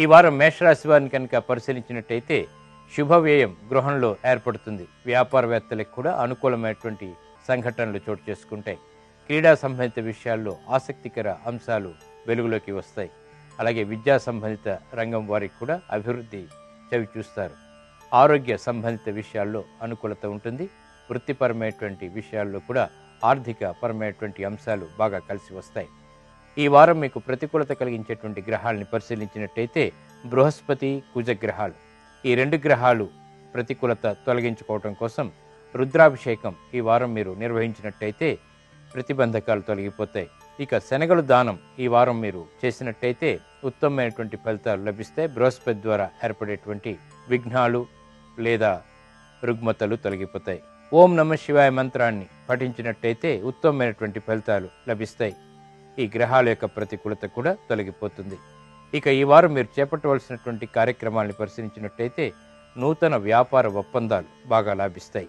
ఈ వారం మేషరాశి వారిని కనుక పరిశీలించినట్టయితే శుభవ్యయం గృహంలో ఏర్పడుతుంది. వ్యాపారవేత్తలకు కూడా అనుకూలమైనటువంటి సంఘటనలు చోటు చేసుకుంటాయి. క్రీడా సంబంధిత విషయాల్లో ఆసక్తికర అంశాలు వెలుగులోకి వస్తాయి. అలాగే విద్యా సంబంధిత రంగం వారికి కూడా అభివృద్ధి చవి చూస్తారు. ఆరోగ్య సంబంధిత విషయాల్లో అనుకూలత ఉంటుంది. వృత్తిపరమైనటువంటి విషయాల్లో కూడా ఆర్థిక పరమైనటువంటి అంశాలు బాగా కలిసి వస్తాయి. ఈ వారం మీకు ప్రతికూలత కలిగించేటువంటి గ్రహాలని పరిశీలించినట్టయితే బృహస్పతి కుజగ్రహాలు. ఈ రెండు గ్రహాలు ప్రతికూలత తొలగించుకోవటం కోసం రుద్రాభిషేకం ఈ వారం మీరు నిర్వహించినట్టయితే ప్రతిబంధకాలు తొలగిపోతాయి. ఇక శనగలు దానం ఈ వారం మీరు చేసినట్టయితే ఉత్తమమైనటువంటి ఫలితాలు లభిస్తాయి బృహస్పతి ద్వారా ఏర్పడేటువంటి విఘ్నాలు లేదా రుగ్మతలు తొలగిపోతాయి. ఓం నమ శివాయ మంత్రాన్ని పఠించినట్టయితే ఉత్తమమైనటువంటి ఫలితాలు లభిస్తాయి. ఈ గ్రహాల యొక్క ప్రతికూలత కూడా తొలగిపోతుంది. ఇక ఈ వారం మీరు చేపట్టవలసినటువంటి కార్యక్రమాలను పరిశీలించినట్టయితే నూతన వ్యాపార ఒప్పందాలు బాగా లాభిస్తాయి.